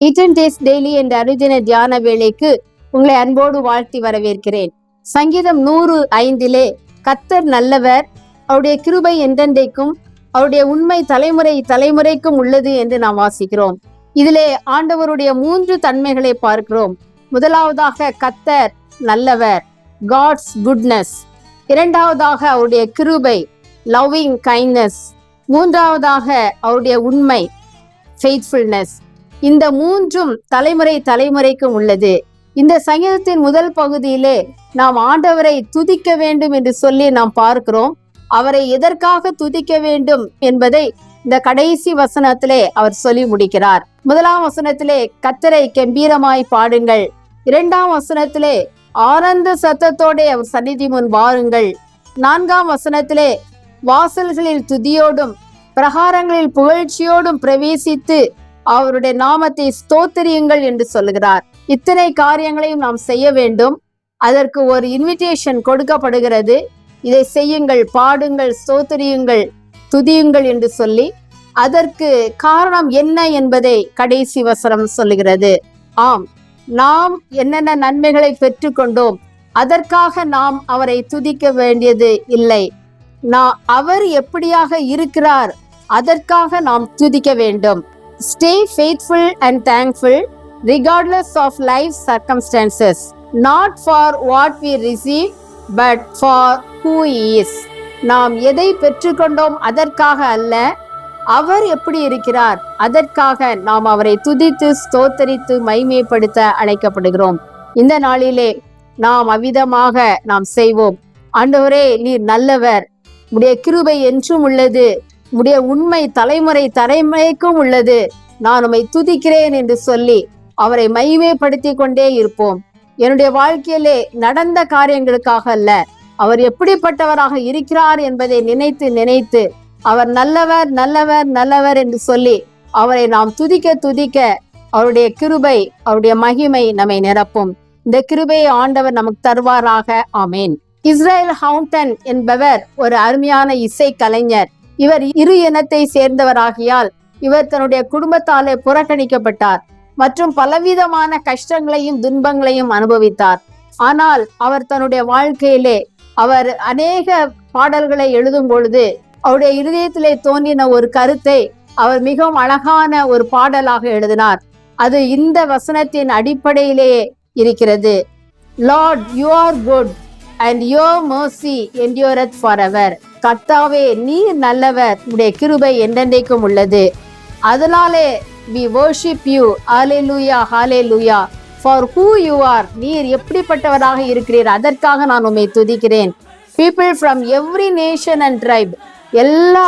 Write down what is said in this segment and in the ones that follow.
Eaten days daily என்ற அருஜன தியான வேலைக்கு உங்களை அன்போடு வாழ்த்தி வரவேற்கிறேன். சங்கீதம் நூறு ஐந்திலே கத்தர் நல்லவர் அவருடைய கிருபை என்றென்றைக்கும் அவருடைய உண்மை தலைமுறை தலைமுறைக்கும் உள்ளது என்று நாம் வாசிக்கிறோம். இதிலே ஆண்டவருடைய மூன்று தன்மைகளை பார்க்கிறோம். முதலாவதாக கத்தர் நல்லவர் காட்ஸ் குட்னஸ் இரண்டாவதாக அவருடைய கிருபை லவ்விங் கைண்ட்னஸ் மூன்றாவதாக அவருடைய உண்மை ஃபெய்த்ஃபுல்னஸ் இந்த மூன்றும் தலைமுறை தலைமுறைக்கும் உள்ளது. இந்த சங்கீதத்தின் முதல் பகுதியிலே நாம் ஆண்டவரை துதிக்க வேண்டும் என்று சொல்லி நாம் பார்க்கிறோம். அவரை எதற்காக துதிக்க வேண்டும் என்பதை இந்த கடைசி வசனத்திலே அவர் சொல்லி முடிக்கிறார். முதலாம் வசனத்திலே கத்தரை கம்பீரமாய் பாடுங்கள். இரண்டாம் வசனத்திலே ஆனந்த சத்தத்தோட அவர் சந்நிதி முன் வாருங்கள். நான்காம் வசனத்திலே வாசல்களில் துதியோடும் பிரகாரங்களில் புகழ்ச்சியோடும் பிரவேசித்து அவருடைய நாமத்தை ஸ்தோத்திரியுங்கள் என்று சொல்லுகிறார். இத்தனை காரியங்களையும் நாம் செய்ய வேண்டும். அதற்கு ஒரு இன்விடேஷன் கொடுக்கப்படுகிறது. இதை செய்யுங்கள் பாடுங்கள் ஸ்தோத்திரியுங்கள் துதியுங்கள் என்று சொல்லி அதற்கு காரணம் என்ன என்பதை கடைசி வசனம் சொல்லுகிறது. ஆம் நாம் என்னென்ன நன்மைகளை பெற்றுக்கொண்டோம் அதற்காக நாம் அவரை துதிக்க வேண்டியது இல்லை. நான் அவர் எப்படியாக இருக்கிறார் அதற்காக நாம் துதிக்க வேண்டும். Stay faithful and thankful regardless of life circumstances not for what we receive but for who is நாம் எதை பெற்றுக்கொண்டோம் அதற்காக அல்ல அவர் எப்படி இருக்கிறார் அதற்காக நாம் அவரை துதித்து ஸ்தோத்தரித்து மைமைப்படுத்த அழைக்கப்படுகிறோம். இந்த நாளிலே நாம் அவ்விதமாக நாம் செய்வோம். ஆண்டவரே நீர் நல்லவர். உடைய கிருபை என்றும் உள்ளது. உடைய உண்மை தலைமுறை தலைமுறைக்கும் உள்ளது. நான் உம்மை துதிக்கிறேன் என்று சொல்லி அவரை மைமைப்படுத்தி கொண்டே இருப்போம். என்னுடைய வாழ்க்கையிலே நடந்த காரியங்களுக்காக அல்ல அவர் எப்படிப்பட்டவராக இருக்கிறார் என்பதை நினைத்து நினைத்து அவர் நல்லவர் நல்லவர் நல்லவர் என்று சொல்லி அவரை நாம் துதிக்க துதிக்க அவருடைய கிருபை அவருடைய மகிமை நம்மை நிரப்பும். இந்த கிருபையை ஆண்டவர் நமக்கு தருவாராக. ஆமேன். இஸ்ரேல் ஹவுண்டன் என்பவர் ஒரு அருமையான இசை கலைஞர். இவர் இரு இனத்தை சேர்ந்தவராகியால் இவர் தன்னுடைய குடும்பத்தாலே புறக்கணிக்கப்பட்டார். மற்றும் பலவிதமான கஷ்டங்களையும் துன்பங்களையும் அனுபவித்தார். ஆனால் அவர் தன்னுடைய வாழ்க்கையிலே அவர் அநேக பாடல்களை எழுதும் பொழுது அவருடைய இருதயத்திலே தோன்றின ஒரு கருத்தை அவர் மிகவும் அழகான ஒரு பாடலாக எழுதினார். அது இந்த வசனத்தின் அடிப்படையிலேயே இருக்கிறது. Lord you are good and your mercy mercy forever கர்த்தாவே நீர் நல்லவர். உடைய கிருபை என்றென்றைக்கும் உள்ளது. அதனாலே we worship you hallelujah hallelujah for who you are நீர் எப்படிப்பட்டவராக இருக்கிறீர்? அதற்காக நான் உண்மை துதிக்கிறேன். People from every nation and tribe எல்லா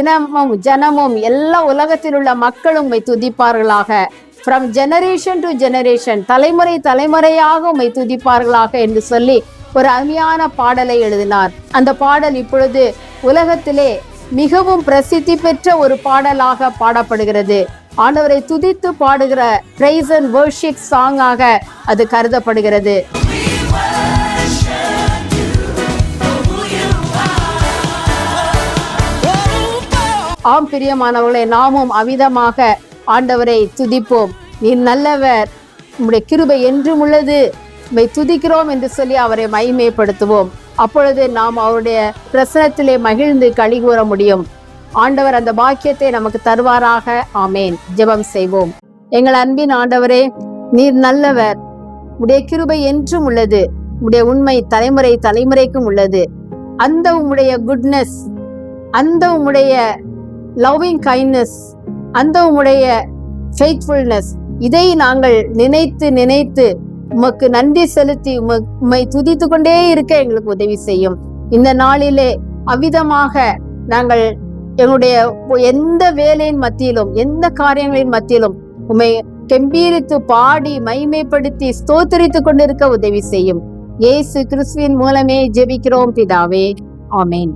இனமும் ஜனமும் எல்லா உலகத்தில் உள்ள மக்களும் உண்மை துதிப்பார்களாக. ஃப்ரம் ஜெனரேஷன் டு ஜெனரேஷன் தலைமுறை தலைமுறையாக உண்மை துதிப்பார்களாக என்று சொல்லி ஒரு அருமையான பாடலை எழுதினார். அந்த பாடல் இப்பொழுது உலகத்திலே மிகவும் பிரசித்தி பெற்ற ஒரு பாடலாக பாடப்படுகிறது. ஆண்டவரை துதித்து பாடுகிற பிரைஸ் அண்ட் வர்ஷிப் சாங்காக அது கருதப்படுகிறது. ஆம் பிரியமானவர்களே நாமும் அவிதமாக ஆண்டவரை துதிப்போம். நீர் நல்லவர் உம்முடைய கிருபை என்றும் உள்ளது. உம்மை துதிக்கிறோம் என்று சொல்லி அவரை மகிமைப்படுத்துவோம். அப்பொழுது நாம் அவருடைய பிரசனத்திலே மகிழ்ந்து கழிகூற முடியும். ஆண்டவர் அந்த பாக்கியத்தை நமக்கு தருவாராக. ஆமேன். ஜெபம் செய்வோம். எங்கள் அன்பின் ஆண்டவரே நீர் நல்லவர். உடைய கிருபை என்றும் உள்ளது. உடைய உண்மை தலைமுறை தலைமுறைக்கும் உள்ளது. அந்த உம்முடைய குட்னஸ் அந்த உம்முடைய லவ்விங் கைண்ட்னஸ் அந்த உம்முடைய ஃபெய்த்ஃபுல்னஸ் இதை நாங்கள் நினைத்து நினைத்து உமக்கு நன்றி செலுத்தி உம- உம்மை துதித்து கொண்டே இருக்க எங்களுக்கு உதவி செய்யும். இந்த நாளிலே அவ்விதமாக நாங்கள் எங்களுடைய எந்த வேலையின் மத்தியிலும் எந்த காரியங்களின் மத்தியிலும் உம்மை கெம்பீரித்து பாடி மைமைப்படுத்தி ஸ்தோத்தரித்துக் கொண்டிருக்க உதவி செய்யும். இயேசு கிறிஸ்துவின் மூலமே ஜெபிக்கிறோம் பிதாவே. ஆமேன்.